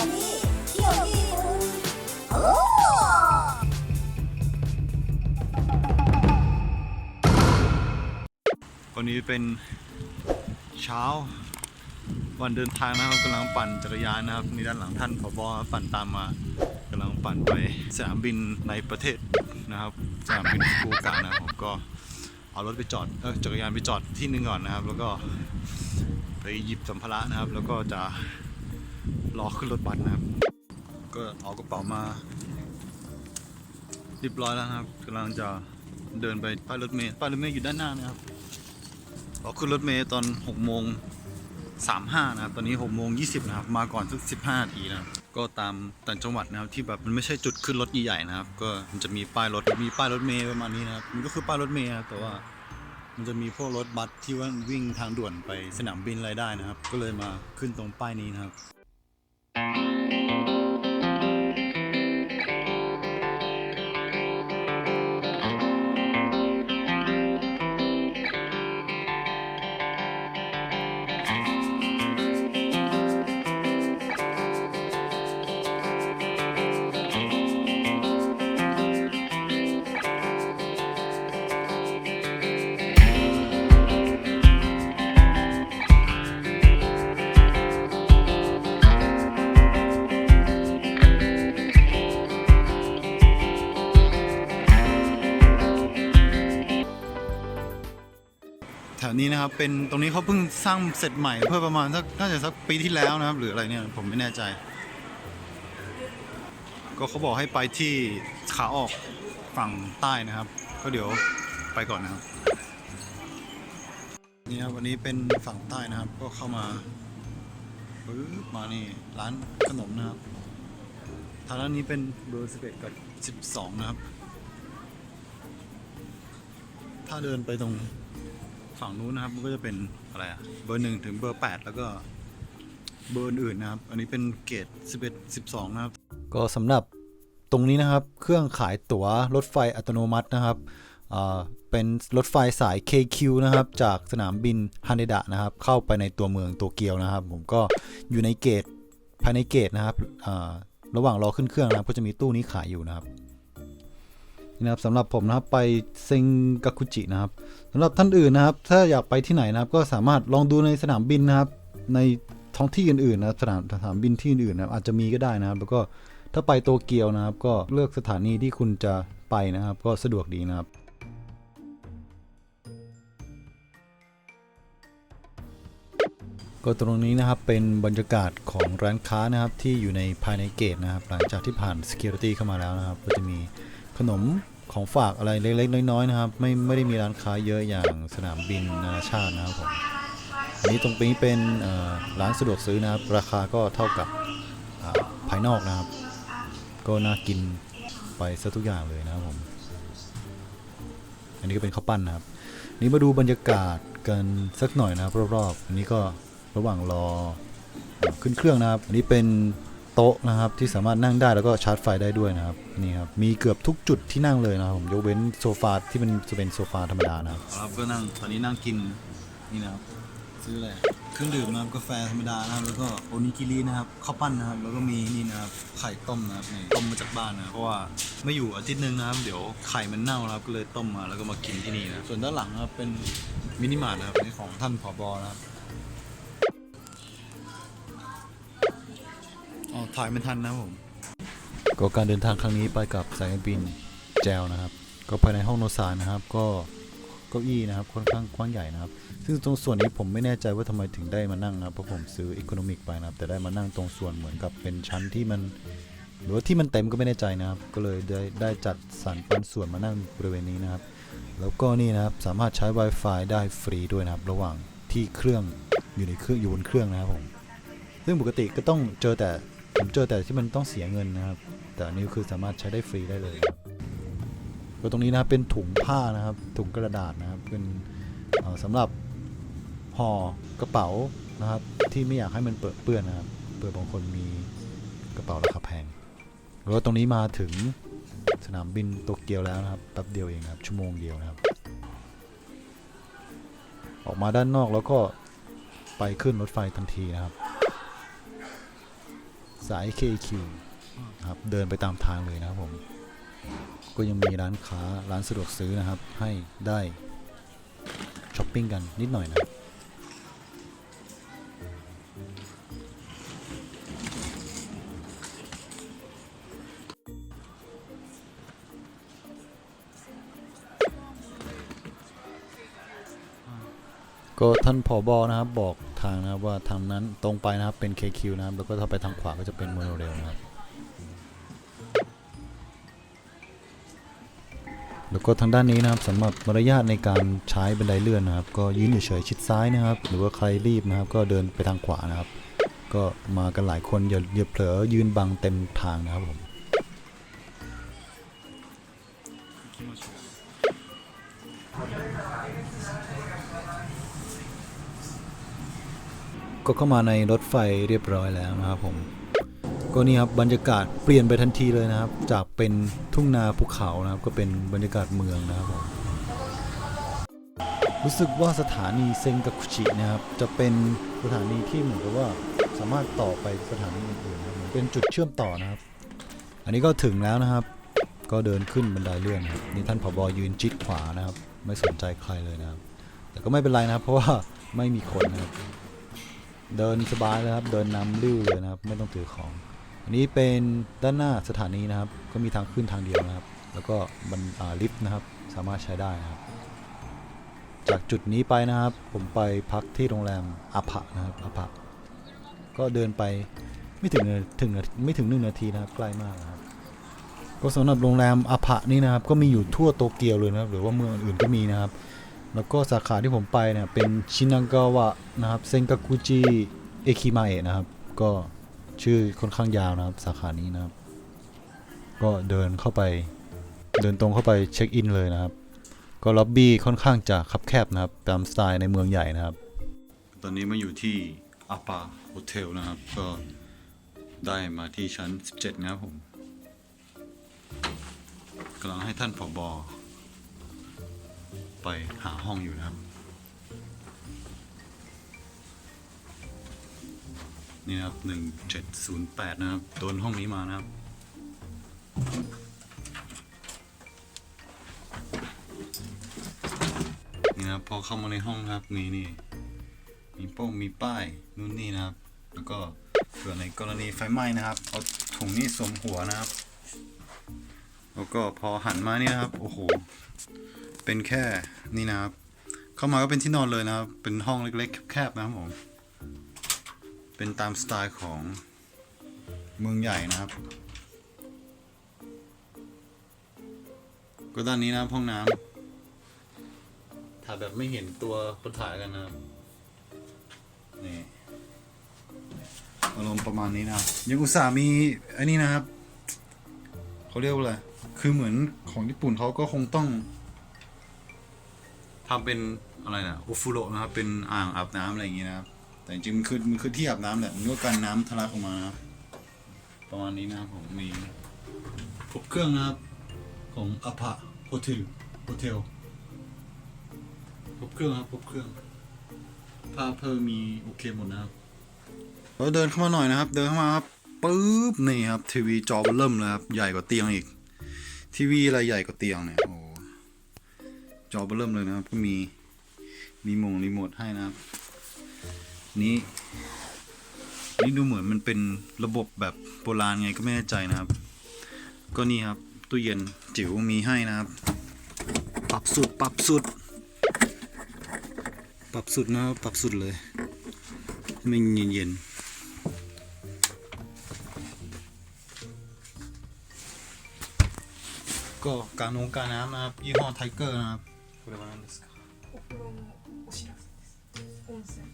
มาที่เที่ยวญี่ปุ่นโอ้วันนี้เป็นเช้า วันเดินทางนะครับกำลังปั่นจักรยานนะครับมีด้านหลังท่านผบปั่นตามมากำลังปั่นไปสนามบินในประเทศนะครับสนามบินฟุกุโอกะนะครับผมก็เอารถไปจอดเออจักรยานไปจอดที่หนึ่งก่อนนะครับ แล้วก็ไปหยิบสัมภาระนะครับ แล้วก็จะ รอขึ้นรถบัสนะครับ ก็เอากระเป๋ามาเรียบร้อยแล้วนะครับกำลังจะเดินไปป้ายรถเมล์ป้ายรถเมล์อยู่ด้านหน้านะครับเราขึ้นรถเมล์ตอน6โมง35นะครับตอนนี้6โมง20นะครับมาก่อนสัก15นาทีนะครับก็ตามต่างจังหวัดนะครับที่แบบมันไม่ใช่จุดขึ้นรถใหญ่ๆนะครับ ก็มันจะมีป้ายรถมีป้ายรถเมล์ประมาณนี้นะครับมันก็คือป้ายรถเมล์ครับแต่ว่ามันจะมีพวกรถบัสที่ว่าวิ่งทางด่วนไปสนามบินอะไรได้นะครับ ก็เลยมาขึ้นตรงป้ายนี้นะครับ แถ นี้นะครับ เป็นตรงนี้เขาเพิ่งสร้างเสร็จใหม่เพื่อประมาณสักน่าจะสักปีที่แล้วนะครับ หรืออะไรเนี่ยผมไม่แน่ใจ ก็เขาบอกให้ไปที่ขาออกฝั่งใต้นะครับ ก็เดี๋ยวไปก่อนนะครับ นี่ครับวันนี้เป็นฝั่งใต้นะครับ ก็เข้ามาปึ๊บมานี่ร้านขนมนะครับทางร้านนี้เป็นเบอร์สิบเอ็ดกับสิบสองนะครับ ถ้าเดินไปตรง ฝั่งนู้นนะครับมันก็จะเป็นอะไรอะเบอร์หนึ่งถึงเบอร์แปดแล้วก็เบอร์อื่นนะครับ อันนี้เป็นเกรด11 12 นะครับ ก็สำหรับตรงนี้นะครับเครื่องขายตั๋วรถไฟอัตโนมัตินะครับเป็นรถไฟสาย KQ นะครับ จากสนามบินฮาเนดะนะครับ เข้าไปในตัวเมืองโตเกียวนะครับ ผมก็อยู่ในเกตภายในเกตนะครับระหว่างรอขึ้นเครื่องนะก็จะมีตู้นี้ขายอยู่นะครับ นะครับสำหรับผมนะครับไปเซงกาคุจินะครับสำหรับท่านอื่นนะครับ ถ้าอยากไปที่ไหนนะครับ ก็สามารถลองดูในสนามบินนะครับ ในท้องที่อื่นๆนะครับสนามสนามบินที่อื่นๆนะครับอาจจะมีก็ได้นะครับ แล้วก็ถ้าไปโตเกียวนะครับ ก็เลือกสถานีที่คุณจะไปนะครับ ก็สะดวกดีนะครับก็ตรงนี้นะครับเป็นบรรยากาศของร้านค้านะครับที่อยู่ในภายในเกตนะครับ หลังจากที่ผ่าน Security เข้ามาแล้วนะครับ ก็จะมี นมของฝากอะไรเล็กๆน้อยๆนะครับ ไม่ไม่ได้มีร้านค้าเยอะอย่างสนามบินนานาชาตินะครับผมอันนี้ตรงนี้เป็นร้านสะดวกซื้อนะครับ ราคาก็เท่ากับภายนอกนะครับ ก็น่ากินไปซะทุกอย่างเลยนะครับผม อันนี้ก็เป็นข้าวปั้นนะครับ นี่มาดูบรรยากาศกันสักหน่อยนะครับรอบๆ อันนี้ก็ระหว่างรอขึ้นเครื่องนะครับ อันนี้เป็น โต๊ะนะครับที่สามารถนั่งได้แล้วก็ชาร์จไฟได้ด้วยนะครับนี่ครับมีเกือบทุกจุดที่นั่งเลยนะครับผมยกเว้นโซฟาที่มันจะเป็นโซฟาธรรมดานะครับครับก็นั่งตอนนี้นั่งกินนี่นะครับซื้ออะไรเครื่องดื่มนะครับกาแฟธรรมดานะครับแล้วก็โอนิกิรินะครับข้าวปั้นนะครับแล้วก็มีนี่นะครับไข่ต้มนะครับนี่ต้มมาจากบ้านนะเพราะว่าไม่อยู่อาทิตย์หนึงนะครับ เดี๋ยวไข่มันเน่านะครับก็เลยต้มมาแล้วก็มากินที่นี่นะส่วนด้านหลังนะครับเป็นมินิมาร์ทนะครับนี่ของท่านผอบนะครับ อ๋อถ่ายไม่ทันนะผม ก็การเดินทางครั้งนี้ไปกับสายการบินแจวนะครับ ก็ภายในห้องโดยสารนะครับ ก็เก้าอี้นะครับค่อนข้างกว้างใหญ่นะครับ ซึ่งตรงส่วนนี้ผมไม่แน่ใจว่าทำไมถึงได้มานั่งนะครับเพราะผมซื้ออีโคโนมิกไปนะครับ แต่ได้มานั่งตรงส่วนเหมือนกับเป็นชั้นที่มัน หรือว่าที่มันเต็มก็ไม่แน่ใจนะครับ ก็เลยได้ได้จัดสรรปันส่วนมานั่งบริเวณนี้นะครับ แล้วก็นี่นะครับสามารถใช้ Wi-Fi ได้ฟรีด้วยนะครับ ระหว่างที่เครื่องอยู่ในเครื่องอยู่บนเครื่องนะครับผมซึ่งปกติก็ต้องเจอแต่ ผมเจอแต่ที่มันต้องเสียเงินนะครับ แต่อันนี้คือสามารถใช้ได้ฟรีได้เลยก็ตรงนี้นะครับเป็นถุงผ้านะครับ ถุงกระดาษนะครับ เป็นเอ่อสำหรับห่อกระเป๋านะครับ ที่ไม่อยากให้มันเปื้อนนะครับ เปื้อนบางคนมีกระเป๋าราคาแพงแล้วตรงนี้มาถึงสนามบินโตเกียวแล้วนะครับแป๊บเดียวเองครับ ชั่วโมงเดียวนะครับ ออกมาด้านนอกแล้วก็ไปขึ้นรถไฟทันทีนะครับ สาย KQ นะครับเดินไปตามทางเลยนะครับผม ก็ยังมีร้านค้าร้านสะดวกซื้อนะครับ ให้ได้ช้อปปิ้งกันนิดหน่อยนะก็ท่านผอบอนะครับบอก ทางนะครับว่าทางนั้นตรงไปนะครับเป็น KQ นะครับแล้วก็ถ้าไปทางขวาก็จะเป็นโมโนเรลนะครับแล้วก็ทางด้านนี้นะครับสำหรับมารยาทในการใช้บันไดเลื่อนนะครับ ก็ยืนเฉยๆชิดซ้ายนะครับ หรือว่าใครรีบนะครับ ก็เดินไปทางขวานะครับ ก็มากันหลายคนอย่าอย่าเผลอยืนบังเต็มทางนะครับผม ก็เข้ามาในรถไฟเรียบร้อยแล้วนะครับผม ก็นี่ครับบรรยากาศเปลี่ยนไปทันทีเลยนะครับ จากเป็นทุ่งนาภูเขานะครับ ก็เป็นบรรยากาศเมืองนะครับผมรู้สึกว่าสถานีเซงกาคุชินะครับ จะเป็นสถานีที่เหมือนกับว่าสามารถต่อไปสถานีอื่นๆนะเหมือนเป็นจุดเชื่อมต่อนะครับ อันนี้ก็ถึงแล้วนะครับ ก็เดินขึ้นบันไดเลื่อนนะครับนี่ท่านผบอยืนจิดขวานะครับ ไม่สนใจใครเลยนะครับ แต่ก็ไม่เป็นไรนะครับ เพราะว่าไม่มีคนนะครับ เดินสบายเลยครับ เดินนำริ้วเลยนะครับ ไม่ต้องถือของ อันนี้เป็นด้านหน้าสถานีนะครับ ก็มีทางขึ้นทางเดียวนะครับ แล้วก็บันลิฟต์นะครับ สามารถใช้ได้นะครับ จากจุดนี้ไปนะครับ ผมไปพักที่โรงแรมอาภะนะครับอาภะก็เดินไปไม่ถึงถึงไม่ถึงหนึ่งนาทีนะครับ ใกล้มากนะครับก็สำหรับโรงแรมอาภะนี่นะครับ ก็มีอยู่ทั่วโตเกียวเลยนะครับ หรือว่าเมืองอื่นก็มีนะครับ แล้วก็สาขาที่ผมไปเนี่ยเป็นชินากาวะนะครับเซนกากุจิเอคิมาเอะนะครับ ก็ชื่อค่อนข้างยาวนะครับ สาขานี้นะครับ ก็เดินเข้าไป เดินตรงเข้าไปเช็คอินเลยนะครับ ก็ล็อบบี้ค่อนข้างจะคับแคบนะครับ ตามสไตล์ในเมืองใหญ่นะครับ ตอนนี้มาอยู่ที่อาปาโฮเทลนะครับ ก็ได้มาที่ชั้น 17 นะครับผมกำลังให้ท่านผอบอ ไปหาห้องอยู่นะครับ นี่นะครับหนึ่งเจ็ดศูนย์แปดนะครับ โดนห้องนี้มานะครับ นี่นะครับพอเข้ามาในห้องนะครับมีนี่ มีโป้งมีป้ายนู่นนี่นะครับ แล้วก็เผื่อในกรณีไฟไหม้นะครับ เอาถุงนี้สวมหัวนะครับ แล้วก็พอหันมาเนี่ยครับ โอ้โห เป็นแค่นี่นะครับ เข้ามาก็เป็นที่นอนเลยนะครับ เป็นห้องเล็กๆแคบๆนะครับผม เป็นตามสไตล์ของเมืองใหญ่นะครับ ก็ด้านนี้นะห้องน้ำถ่ายแบบไม่เห็นตัวคนถ่ายกันนะครับนี่อารมณ์ประมาณนี้นะยังอุตส่าห์มีอันนี้นะครับเขาเรียกว่าอะไร คือเหมือนของญี่ปุ่นเขาก็คงต้อง ทำเป็นอะไรนะโอฟุโรนะครับเป็นอ่างอาบน้ำอะไรอย่างงี้นะครับแต่จริงๆมันคือมันคือที่อาบน้ำแหละมันก็กันน้ำทะลักออกมานะครับประมาณนี้นะครับผมมีครบเครื่องนะครับของอภะโฮเทลโฮเทลครบเครื่องครับครบเครื่องผ้าเพิ่มมีโอเคหมดนะครับเราเดินเข้ามาหน่อยนะครับ เดินเข้ามาครับปุ๊บนี่ครับทีวีจอเบอร์เริ่มเลยครับใหญ่กว่าเตียงอีกทีวีอะไรใหญ่กว่าเตียงเนี่ย จอเบร์เริ่มเลยนะครับ ก็มีมีมงรีโมทให้นะครับ นี่นี่ดูเหมือนมันเป็นระบบแบบโบราณไงก็ไม่แน่ใจนะครับ ก็นี่ครับตู้เย็นจิ๋วมีให้นะครับ ปรับสุดปรับสุด ปรับสุดนะครับปรับสุดเลยให้มันเย็นเย็นๆก็การนงการน้ำนะครับยี่ห้อไทเกอร์นะครับ これは何ですかお風呂のお知らせです温泉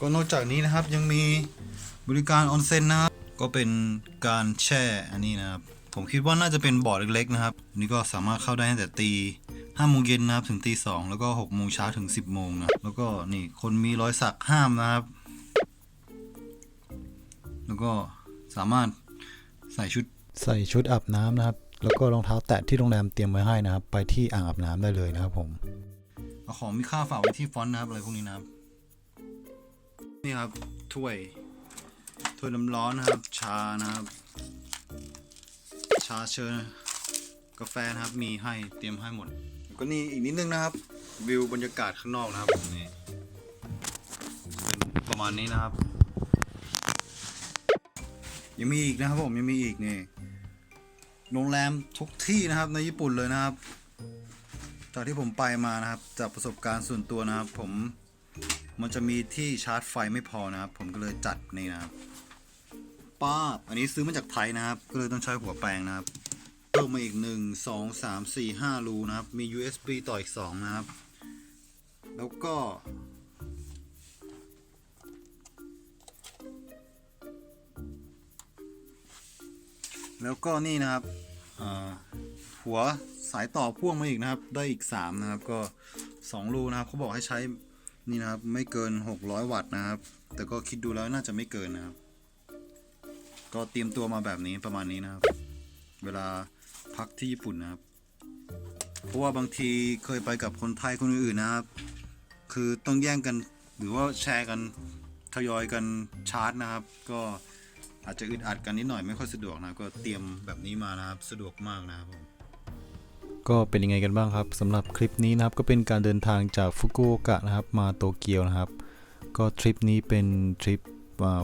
ก็นอกจากนี้นะครับยังมีบริการออนเซ็นนะครับ ก็เป็นการแช่อันนี้นะครับ ผมคิดว่าน่าจะเป็นบ่อเล็กๆนะครับอันนี่ก็สามารถเข้าได้ตั้งแต่ตีห้าโมงเย็นนะครับ ถึงตีสองแล้วก็หกโมงเช้าถึงสิบโมงนะแล้วก็นี่คนมีรอยสักห้ามนะครับ แล้วก็สามารถใส่ชุดใส่ชุดอาบน้ำนะครับ แล้วก็รองเท้าแตะที่โรงแรมเตรียมไว้ให้นะครับ ไปที่อ่างอาบน้ำได้เลยนะครับผมเอาของมีค่าฝากไว้ที่ฟอนต์นะครับอะไรพวกนี้นะครับ นี่ครับถ้วยถ้วยน้ำร้อนนะครับ ชานะครับ ชาเชิญกาแฟนะครับมีให้เตรียมให้หมดก็นี่อีกนิดนึงนะครับ วิวบรรยากาศข้างนอกนะครับผมนี่เป็นประมาณนี้นะครับ ยังมีอีกนะครับผมยังมีอีกนี่ โรงแรมทุกที่นะครับในญี่ปุ่นเลยนะครับ จากที่ผมไปมานะครับ จากประสบการณ์ส่วนตัวนะครับ ผมมันจะมีที่ชาร์จไฟไม่พอนะครับ ผมก็เลยจัดนี่นะครับป้าบอันนี้ซื้อมาจากไทยนะครับ ก็เลยต้องใช้หัวแปลงนะครับเพิ่มมาอีก1 2 3 4 5รูนะครับ มี USB ต่ออีก2นะครับ แล้วก็ แล้วก็นี่นะครับหัวสายต่อพ่วงมาอีกนะครับ ได้อีก 3 นะครับ ก็ 2 รูนะครับเขาบอกให้ใช้นี่นะครับ ไม่เกิน 600 วัตต์นะครับ แต่ก็คิดดูแล้วน่าจะไม่เกินนะครับ ก็เตรียมตัวมาแบบนี้ประมาณนี้นะครับ เวลาพักที่ญี่ปุ่นนะครับ เพราะว่าบางทีเคยไปกับคนไทยคนอื่นๆนะครับ คือต้องแย่งกันหรือว่าแชร์กันทยอยกันชาร์จนะครับ ก็ อาจจะอึดอัดกันนิดหน่อยไม่ค่อยสะดวกนะก็เตรียมแบบนี้มานะครับสะดวกมากนะครับผมก็เป็นยังไงกันบ้างครับสำหรับคลิปนี้นะครับก็เป็นการเดินทางจากฟุกุโอกะนะครับมาโตเกียวนะครับ ก็ทริปนี้เป็นทริป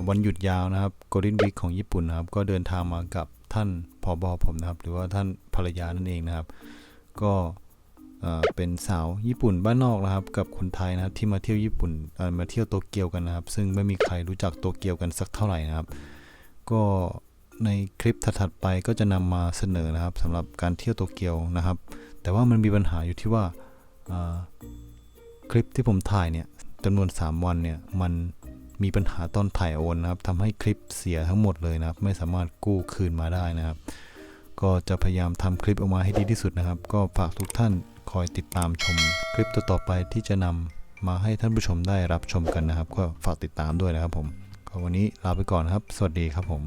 วันหยุดยาวนะครับ Golden Week ของญี่ปุ่นนะครับ ก็เดินทางมากับท่านผอบอผมนะครับ หรือว่าท่านภรรยานั่นเองนะครับ ก็เป็นสาวญี่ปุ่นบ้านนอกนะครับ กับคนไทยนะครับที่มาเที่ยวญี่ปุ่นมาเที่ยวโตเกียวกันนะครับ ซึ่งไม่มีใครรู้จักโตเกียวกันสักเท่าไหร่นะครับ ก็ในคลิปถัดๆไปก็จะนำมาเสนอนะครับสำหรับการเที่ยวโตเกียวนะครับ แต่ว่ามันมีปัญหาอยู่ที่ว่าคลิปที่ผมถ่ายเนี่ยจำนวน 3 วันเนี่ยมันมีปัญหาตอนถ่ายโอนนะครับทำให้คลิปเสียทั้งหมดเลยนะครับ ไม่สามารถกู้คืนมาได้นะครับ ก็จะพยายามทำคลิปออกมาให้ดีที่สุดนะครับ ก็ฝากทุกท่านคอยติดตามชม คลิปต่อๆไปที่จะนำมาให้ท่านผู้ชมได้รับชมกันนะครับ ก็ฝากติดตามด้วยนะครับผม วันนี้ลาไปก่อนครับ สวัสดีครับผม